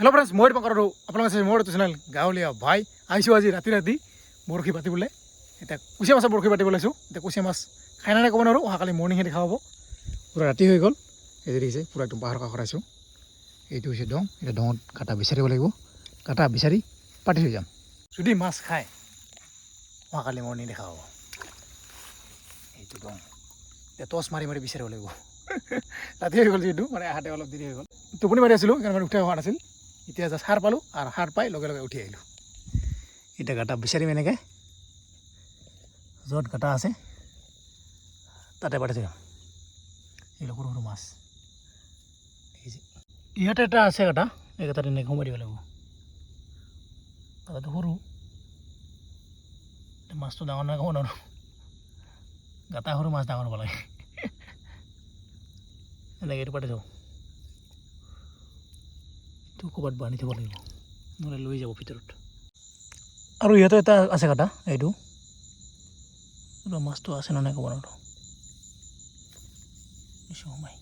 Hello' friends মই তোমাৰ কৰোঁ। আপোনালোকে মোৰ এইটো চেনেল গাঁৱলীয়া ভাই। আহিছোঁ আজি ৰাতি ৰাতি, বৰশী পাতিবলৈ। এতিয়া কুচিয়া মাছৰ বৰশী পাতিব লৈছোঁ এতিয়া কুচিয়া মাছ খাই নাই ক'ব নোৱাৰোঁ, অহাকালি মৰ্ণিঙে দেখা হ'ব। পূৰা ৰাতি হৈ গ'ল। এই দেখিছে, পূৰা একদম পাহাৰৰ কাষত আছোঁ এইটো হৈছে দং। এতিয়া দঙত কাটা বিচাৰিব লাগিব। কাটা বিচাৰি পাতি থৈ যাম। যদি মাছ খায়, অহাকালি মৰ্ণিং দেখা হ'ব। এইটো দং। এতিয়া টচ মাৰি মাৰি বিচাৰিব লাগিব। ৰাতি হৈ গ'ল যিহেতু মানে আহাতে অলপ দেৰি হৈ গ'ল। টোপনি মাৰি আছিলোঁ, সেইকাৰণে মানে উঠাই হোৱা নাছিল। এতিয়া জাষ্ট সাৰ পালোঁ আৰু সাৰ পাই লগে লগে উঠি আহিলোঁ। এতিয়া গাটা বিচাৰিম এনেকৈ। য'ত গাটা আছে, তাতে পাতি থৈ যাম এইবিলাক সৰু সৰু মাছ দেখিছে ইয়াতে এটা আছে গাটা, এই গাটাত এনেকৈ সোমাই দিব লাগিব। গাটাটো সৰু। এই মাছটো ডাঙৰ নহয় ক'ব নোৱাৰোঁ গাটা সৰু মাছ ডাঙৰ হ'ব লাগে। এনেকৈ এইটো পাতি থওঁ। এইটো ক'ৰবাত বান্ধি থ'ব লাগিব নহ'লে লৈ যাব ভিতৰত আৰু ইয়াতে এটা আছে কাটা এইটো এইটো মাছটো আছে নে নাই ক'ব নোৱাৰোঁ কিছু সোমাই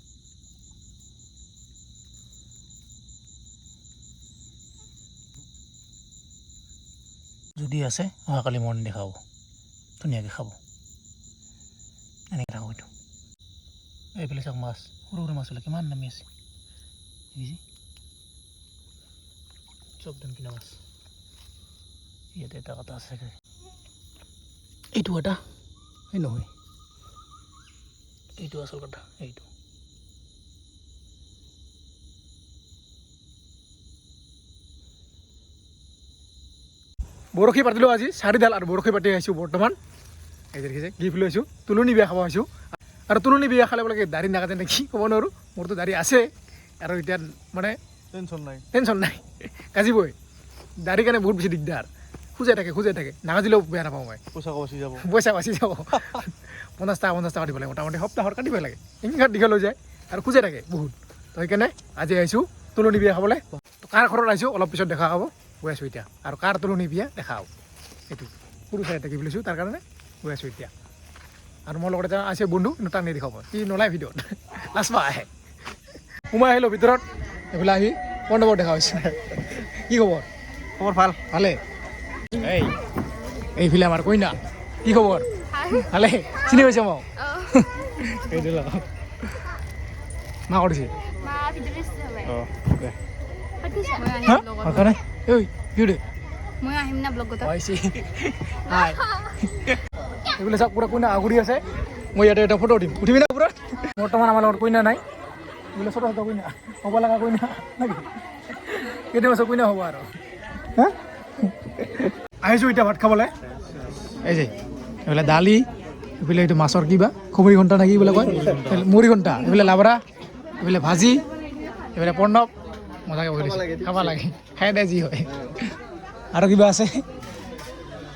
যদি আছে অহাকালি মৰ্ণিং দেখাব ধুনীয়াকৈ খাব এনেকৈ থাকোঁ এইটো এইফালে চাওক মাছ সৰু সৰু মাছবিলাক কিমান নামি আছে দেখিছে চব দাম কিনা মাছ। ইয়াতে এটা কথা আছে এইটো এটা? এই নহয়। এইটো আচল কথা এইটো। বৰশী পাতিলোঁ আজি চাৰিডাল আৰু বৰশী পাতি আহিছোঁ বৰ্তমান। এই দেখিছে গিফ্ট লৈছোঁ তুলনি বিয়া খাব আহিছোঁ। আৰু তুলনি বিয়া খালে বোলে দাড়ি নাকাটে নেকি ক'ব নোৱাৰোঁ। মোৰতো দাড়ি আছে। আৰু এতিয়া মানে টেনশ্যন নাই। টেনশ্যন নাই। কাজিবই। দাড়ি কাৰণে বহুত বেছি দিগদাৰ। খোজাই থাকে খোজাই থাকে। নাকাজিলেও বেয়া নাপাওঁ মই। পইচা বাচি যাব। পইচা বাচি যাব। পঞ্চাছ টকা পঞ্চাছ টকা দিব লাগে। মোটামুটি সপ্তাহৰ কাটিবই লাগে। ইমান দীঘল হৈ যায়। আৰু খোজাই থাকে বহুত। তো সেইকাৰণে আজি আহিছোঁ তুলনি বিয়া খাবলৈ। কাৰ ঘৰত আহিছোঁ অলপ পিছত দেখা হ'ব। গৈ আছোঁ এতিয়া। আৰু কাৰ তুলনি বিয়া দেখা হ'ব। এইটো। সৰু চাই এটা কি বুলিছোঁ তাৰ কাৰণে গৈ আছোঁ এতিয়া। আৰু মোৰ লগত আছে বন্ধু। তাক নেদেখাব। সি নোলায় ভিডিঅ'ত লাষ্ট আহে সোমাই আহিলোঁ ভিতৰত। এইফালে আহি পণ্ডৱক দেখা হৈছে। কি খবৰ? খবৰ ভালো। ভালে? এই। এইফালে আমাৰ কইনা। কি খবৰ? ভালে? চিনি পাইছে মোক এইটো লগ মা কৰিছে মা ভিতৰত আছে অঁ মই আহিম হা? লগত। ভালকা নাই? ঐ কি দে মই আহিম না ব্লগত পাইছে হাই। এইফালে চাওক পুৰা কইনা আগুৰি আছে। মই ইয়াতে এটা ফটো উঠিম। উঠিবি না পুৰা? বৰ্তমান আমাৰ লগত কইনা নাই। এইফালে ছোট ছোট কইনা হ'ব লগা কইনা নেকি? কেইদিনমানৰ কইনা হ'ব আৰু। হা? আহিছোঁ এতিয়া ভাত খাবলৈ। এই যে এইফালে দালি এইফালে এইটো মাছৰ কিবা খুমৰি ঘণ্টা নে কি বোলে কয়? এইফালে মুড়ি ঘণ্টা এইফালে লাবৰা এইফালে ভাজি এইফালে প্ৰণৱ মজাকৈ বহি দিছে খাব লাগে খাই দে যি হয়। আৰু কিবা আছে?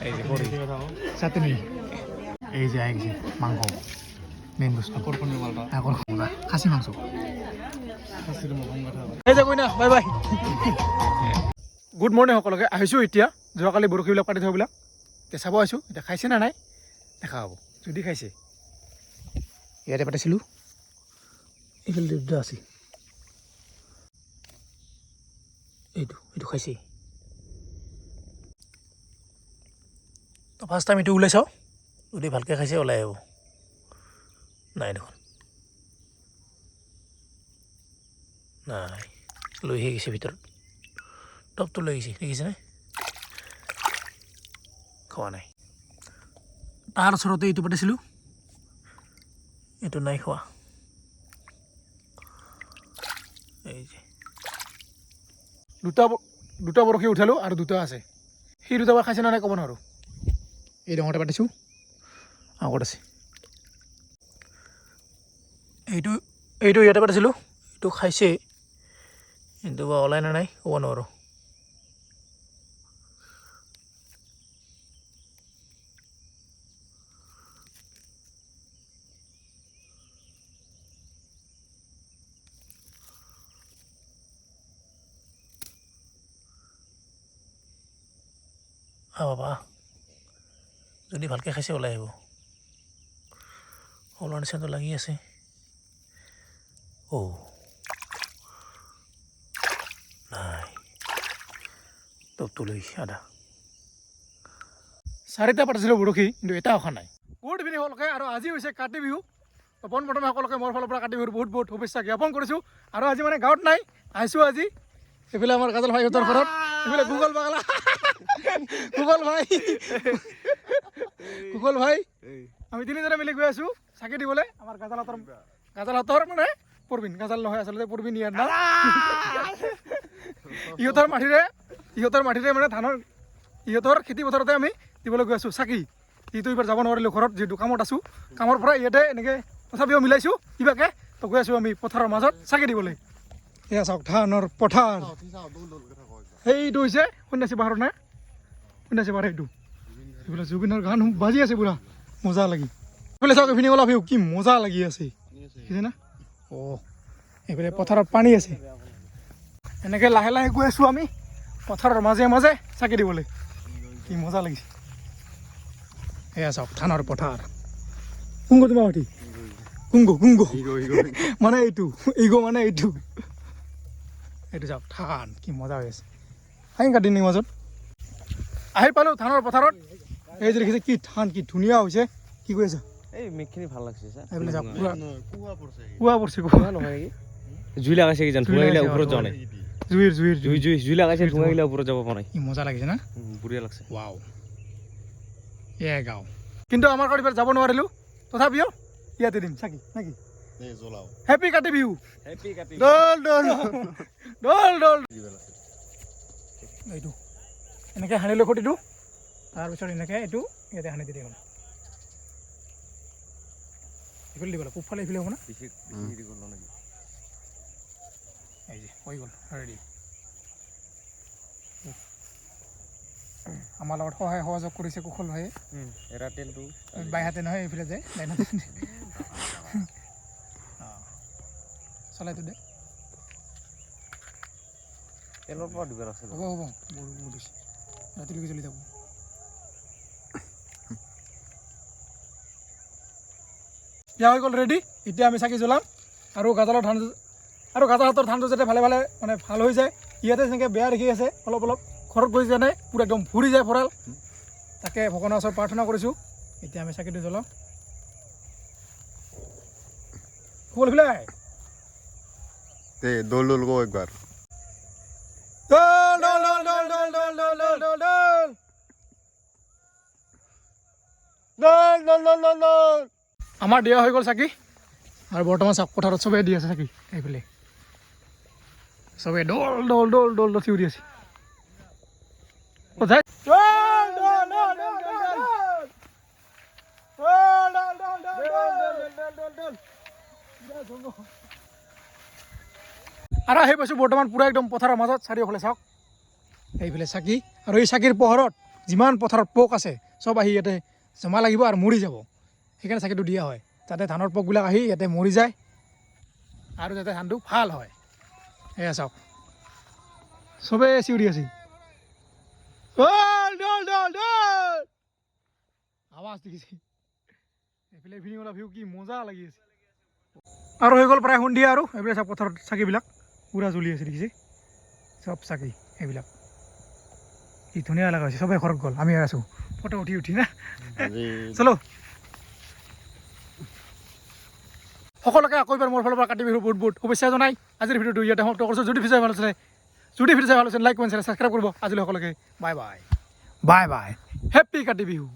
এই যে বড়ি চাটনি। এই যে আহি মাংস। মেইন বস্তু। মালটা। আকৰ্ষণ খাচী মাংস। Bye bye. গুড মৰ্ণিং সকলোকে আহিছোঁ এতিয়া। যোৱাকালি বৰশীবিলাক পাতি থোৱাবিলাক এতিয়া চাব আহিছোঁ এতিয়া খাইছে নে নাই? দেখা হ'ব যদি খাইছে। ইয়াতে পাতিছিলোঁ। এইফালে দুটা আছে। এইটো এইটো খাইছে। তো ফাৰ্ষ্ট টাইম এইটো ওলাই চাওঁ যদি ভালকৈ খাইছে ওলাই আহিব। নাই দেখোন। নাই লৈহে গৈছে ভিতৰত। টপটো লৈ গৈছে, দেখিছেনে? খোৱা নাই। তাৰ ওচৰতে এইটো পাতিছিলোঁ এইটো নাই খোৱা। এই যে। দুটা দুটা বৰশী উঠালোঁ আৰু দুটা আছে। সেই দুটা খাইছে নে নাই ক'ব নোৱাৰোঁ। এই ডাঙৰতে পাতিছোঁ। আগত আছে। এইটো এইটো ইয়াতে পাতিছিলোঁ, এইটো খাইছে। কিন্তু বা ওলাই নে নাই ক'ব নোৱাৰোঁ। আ বাবা, যদি ভালকৈ খাইছে, ওলাই আহিব। ওলোৱাৰ নিচিনাটো লাগি আছে। অ' নাই। তুলি আদা। চাৰিটা পাতিছিলোঁ বৰশী কিন্তু এটা অহা নাই। গুড ইভিনিং সকলোকে আৰু আজি হৈছে কাতি বিহু। পোন প্ৰথমে সকলোকে মোৰ ফালৰ পৰা কাতি বিহুৰ বহুত বহুত শুভেচ্ছা জ্ঞাপন কৰিছোঁ। আৰু আজি মানে গাঁৱত নাই আহিছোঁ আজি। এইফালে আমাৰ কাজল ভাইহঁতৰ ঘৰত। এইফালে গুগল বাগলা। গুগল ভাই। গুগল ভাই। আমি তিনিজনে মিলি গৈ আছোঁ চাকি দিবলৈ। আমাৰ গাজালহঁতৰ গাজালহঁতৰ মানে পৰবিন গাজাল নহয় আচলতে পৰবিন ইয়াৰ নাম ইহঁতৰ মাটিৰে ইহঁতৰ মাটিৰে মানে ধানৰ ইহঁতৰ খেতি পথাৰতে আমি দিবলৈ গৈ আছোঁ। চাকি ইটো এইবাৰ যাব নোৱাৰিলোঁ ঘৰত যিহেতু কামত আছোঁ। কামৰ পৰা ইয়াতে এনেকৈ তথাপিও মিলাইছোঁ কিবাকে তো গৈ আছোঁ আমি পথাৰৰ মাজত চাকি দিবলৈ। এয়া চাওক ধানৰ পথাৰ। সেইটো হৈছে সন্যাসী পাহাৰৰ নে? সন্যাসী পাহাৰ সেইটো এইফালে জুবিনৰ গান বাজি আছে পুৰা। মজা লাগি। এইফালে চাওক এইখিনি অলপ কি মজা লাগি আছে। না? অঁ এইফালে পথাৰত পানী আছে। এনেকৈ লাহে লাহে গৈ আছোঁ আমি, পথাৰৰ মাজে মাজে চাকি দিবলৈ। কি মজা লাগিছে। এয়া চাওক, ধানৰ পথাৰ। কুংগ তোমাৰ মাটি কুংগ কুংগ। মানে এইটো, ইগ মানে এইটো। এইটো চাওক, ধান, কি মজা হৈ আছে। আহি কাটি নি মাজত। আহি পালোঁ ধানৰ পথাৰত। এই যে দেখিছে, কি ধান, কি ধুনীয়া হৈছে। কি কৈ আছা? এই মেঘখিনি ভালো লাগছে ছাৰ। এইফালে চাওক পুৰা কুৱা পৰিছে কুৱা নহয় নেকি? জুই লাগাইছে কিজান ওপৰত যোৱা নাই। জুইৰ জুইৰ জুই জুই জুই লাগাইছে ওপৰত যাব পৰা নাই। কি মজা লাগিছে না? বঢ়িয়া লাগছে। ৱাও। এয়া গাঁও। কিন্তু আমাৰ ঘৰত এইবাৰ যাব নোৱাৰিলোঁ। তথাপিও ইয়াতে দিম চাকি নেকি? হেপী কাতি বিহু। কাতি দল দল। দল দল। এইটো। এনেকৈ সানি লৈ খুঁটিটো। তাৰপিছত এনেকৈ এইটো ইয়াতে সানি দিলে হ'ল এইফালে দিব লাগে পূবফালে এইফালে হ'ব না এই যে হৈ গ'ল ৰেডি আমাৰ লগত সহায় সহযোগ কৰিছে কুশল ভাইয়ে। এৰা তেলটো বাইহাতে নহয় এইফালে যায় লাইনতে অঁ চলাইটো দে। তেলৰ পৰা দিব লাগছে হ'ব হ'ব ৰাতিলৈকে চলি থাকোঁ। সেয়া হৈ গ'ল ৰেডি এতিয়া আমি চাকি জ্বলাম আৰু গাজালৰ ধান আৰু গাজা হাতৰ ধানটো যাতে ভালে ভালে মানে ভালো হৈ যায় ইয়াতে যেনেকৈ বেয়া দেখি আছে অলপ অলপ ঘৰত গৈ যেনে পূৰা একদম ফুৰি যায় ভঁৰাল তাকে ভগৱানৰ ওচৰত প্ৰাৰ্থনা কৰিছোঁ এতিয়া আমি চাকিটো জ্বলাওঁ খোল খোলাই দৌল দৌল গৌ একবাৰ দৌল দৌল দৌল দৌল দৌল দৌল দৌল দৌল দৌল দৌল দৌল দৌল দৌল দৌল আমাৰ দিয়া হৈ গ'ল চাকি। আৰু বৰ্তমান চাক পথাৰত চবেই দি আছে চাকি, এইফালে। চবেই দল দল দল দল, দৌল চিঞৰি আছে। কোথায় আহি পাইছোঁ বৰ্তমান পূৰা একদম পথাৰৰ মাজত, চাৰিওফালে চাওক। এইফালে চাকি। আৰু এই চাকিৰ পোহৰত যিমান পথাৰত পোক আছে, চব আহি ইয়াতে জমা লাগিব আৰু মৰি যাব। সেইকাৰণে চাকিটো দিয়া হয়। যাতে ধানৰ পোকবিলাক আহি ইয়াতে মৰি যায় আৰু যাতে ধানটো ভালো হয়। এয়া চাওক। চবেই চিঞৰি আছে। আৱাজ দেখিছে। এইফালে ইভিনিং ওলা ভিউ কি মজা লাগি আছে। আৰু হৈ গ'ল প্ৰায় সন্ধিয়া আৰু। এইবিলাক চাওক পথাৰত চাকিবিলাক পূৰা জ্বলি আছে দেখিছে? চব চাকি এইবিলাক। কি ধুনীয়া লগা হৈছে। চবেই ঘৰত গ'ল। আমি আছোঁ। ফটো উঠি উঠি না? চলো। সকলোকে আকৌ এবাৰ মোৰ ফালৰ পৰা কাতি বিহু বহুত বহুত শুভেচ্ছা জনাই। আজিৰ ভিডিঅ'টো ইয়াতে সমাপ্ত কৰিছোঁ। যদি ভিডিঅ' ভালো আছিলে। যদি ভিডিঅ' ভালো আছিলে। লাইক কমেণ্ট ছাবস্ক্ৰাইব কৰিব। আজিলৈ সকলোকে bye bye. Bye bye. Happy Kati Bihu.